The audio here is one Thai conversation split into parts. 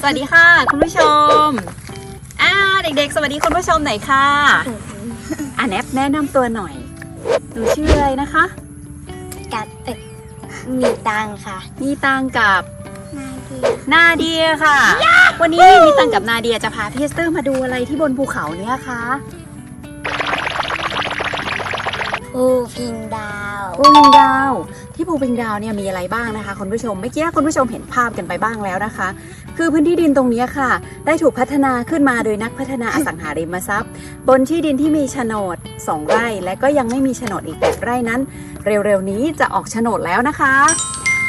สวัสดีค่ะ คุณผู้ชมอ่าเด็กๆ สวัสดีคุณผู้ชมหน่อยค่ะอ่าแนบแนะนำตัวหน่อยหนูชื่ออะไรนะคะ กัดเอ้ยมีตังค่ะ มีตังกับนาเดียนาเดียค่ะ วันนี้มีตังกับนาเดียจะพาพี่เอสเตอร์มาดูอะไรที่บนภูเขาเนี่ยคะ ภูพิงดาวภูพิงดาว ที่ภูพิงดาวเนี่ยมีอะไรบ้างนะคะคุณผู้ชมเมื่อกี้คุณผู้ชมเห็นภาพกันไปบ้างแล้วนะคะ คือพื้นที่ดินตรงนี้ค่ะ ได้ถูกพัฒนาขึ้นมาโดยนักพัฒนาอสังหาริมทรัพย์ บนที่ดินที่มีโฉนด 2 ไร่ และก็ยังไม่มีโฉนดอีกแปดไร่นั้น เร็วๆนี้จะออกโฉนดแล้วนะคะ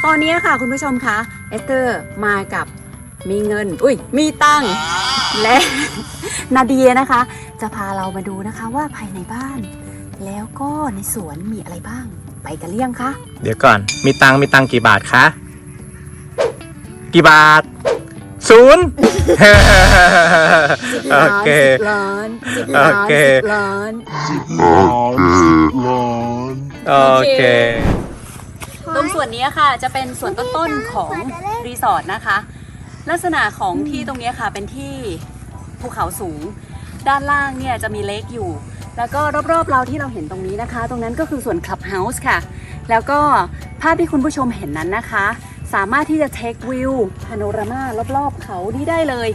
ตอนนี้ค่ะคุณผู้ชมคะเอสเตอร์มากับมีเงิน อุ้ย มีตังค์และนาเดียนะคะ จะพาเรามาดูนะคะว่าภายในบ้าน แล้วก็ในสวนมีอะไรบ้าง ไปกันเรี่ยงคะเดี๋ยวก่อน มีตังค์มีตังค์กี่บาทคะ กี่บาทศูนย์ โอเคสิบล้านสิบล้านโอเค สิบล้าน โอเค ตรงส่วนนี้ค่ะจะเป็นส่วนต้นๆของรีสอร์ทนะคะ ลักษณะของที่ตรงนี้ค่ะเป็นที่ภูเขาสูง ด้านล่างเนี่ยจะมีเลคอยู่ แล้วก็รอบๆเราที่เราเห็นตรงนี้นะคะ ตรงนั้นก็คือส่วนคลับเฮาส์ค่ะ แล้วก็ภาพที่คุณผู้ชมเห็นนั้นนะคะ สามารถที่จะเทควิวพาโนรามารอบๆเขานี้ได้เลย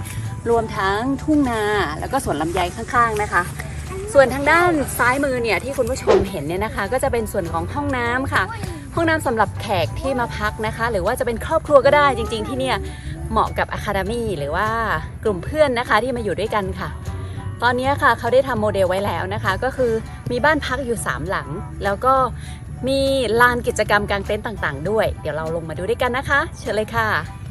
รวมทั้งทุ่งนา แล้วก็สวนลำไยข้างๆนะคะ ส่วนทางด้านซ้ายมือเนี่ยที่คุณผู้ชมเห็นเนี่ยนะคะ ก็จะเป็นส่วนของห้องน้ำค่ะ ห้องน้ำสำหรับแขกที่มาพักนะคะ หรือว่าจะเป็นครอบครัวก็ได้จริง ๆ ที่เนี่ยเหมาะกับอะคาเดมี่หรือว่ากลุ่มเพื่อนนะคะที่มาอยู่ด้วยกันค่ะ ตอนนี้ค่ะเขาได้ทำโมเดลไว้แล้วนะคะ ก็คือมีบ้านพักอยู่ 3 หลัง แล้วก็มีลานกิจกรรมกางเต็นท์ต่างๆ ด้วย เดี๋ยวเราลงมาดูด้วยกันนะคะ เชิญเลยค่ะ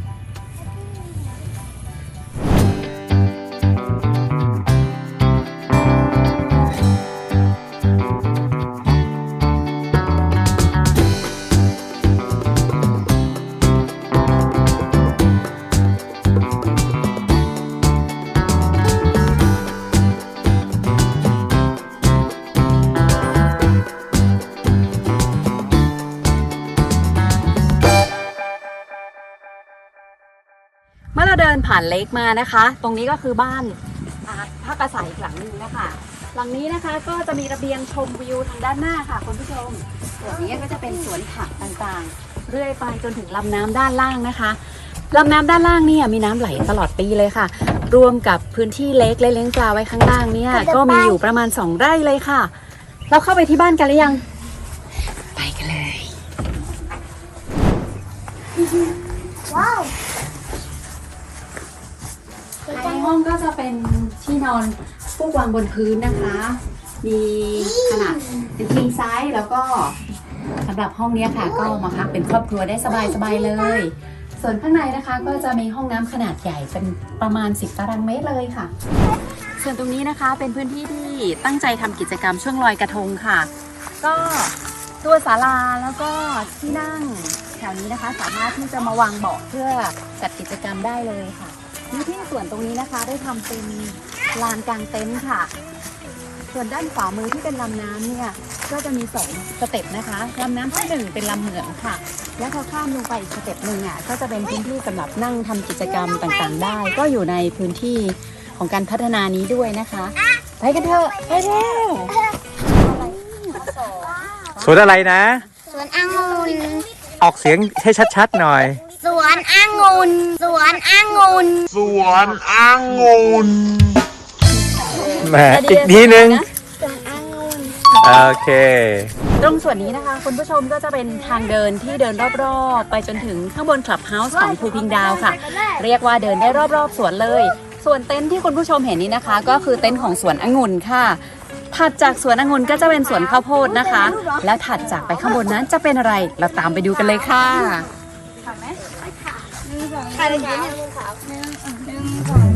เมื่อเราเดินผ่านเลคมานะคะ ตรงนี้ก็คือบ้านอ่าพักอาศัยอีกหลังหนึงนะคะ หลังนี้นะคะก็จะมีระเบียงชมวิวทางด้านหน้าค่ะคุณผู้ชมส่วนนี้ก็จะเป็นสวนผักต่างๆ เรื่อยไปจนถึงลำน้ำด้านล่างนะคะลำน้ำด้านล่างเนี่ยมีน้ำไหลตลอดปีเลยค่ะ รวมกับพื้นที่เล็กและเลี้ยงปลาไว้ข้างล่างเนี่ยก็มีอยู่ประมาณ 2 ไร่เลยค่ะ เราเข้าไปที่บ้านกันหรือยัง ไปกันเลย ว้าวภายใน ห้องก็จะเป็นที่นอนฟูกวางบนพื้นนะคะ มีขนาดเป็น king size แล้วก็สำหรับห้องเนี้ยค่ะ ก็มาพักเป็นครอบครัวได้สบายๆเลย ส่วนข้างในนะคะก็จะมีห้องน้ำขนาดใหญ่เป็นประมาณ 10 ตารางเมตรเลยค่ะส่วนตรงนี้นะคะเป็นพื้นที่ที่ตั้งใจทำกิจกรรมช่วงลอยกระทงค่ะ ก็ตัวศาลาแล้วก็ที่นั่งแถวนี้นะคะ สามารถที่จะมาวางเบาะเพื่อจัดกิจกรรมได้เลยค่ะ พื้นที่ส่วนตรงนี้นะคะ ได้ทำเป็นลานกลางเต็นท์ค่ะ ส่วนด้านขวามือที่เป็นลำน้ำเนี่ยก็จะมีสองสเต็ปนะคะลำน้ำที่หนึ่งเป็นลำเหมืองค่ะ และพอข้ามลงไปอีกสเต็ปหนึ่งอะก็จะเป็นพื้นที่สำหรับนั่งทำกิจกรรมต่างๆ ได้ ก็อยู่ในพื้นที่ของการพัฒนานี้ด้วยนะคะไปกันเถอะไปเร็วสวนอะไรนะสวนองุ่นออกเสียงให้ชัดๆหน่อยส วนองุ่นสวนองุ่นสวนองุ่นแหมอีกทีนึงสวนองุ่นโอเค ตรงส่วนนี้นะคะ คุณผู้ชมก็จะเป็นทางเดินที่เดินรอบๆ ไปจนถึงข้างบนคลับเฮาส์ของภูพิงดาวค่ะ เรียกว่าเดินได้รอบๆสวนเลย ส่วนเต็นท์ที่คุณผู้ชมเห็นนี้นะคะ ก็คือเต็นท์ของสวนองุ่นค่ะถัดจากสวนองุ่นก็จะเป็นสวนข้าวโพดนะคะ และถัดจากไปข้างบนนั้นจะเป็นอะไร เราตามไปดูกันเลยค่ะ ใครเลยยืนหนึ่งสองหนึ่งหนึ่งสอง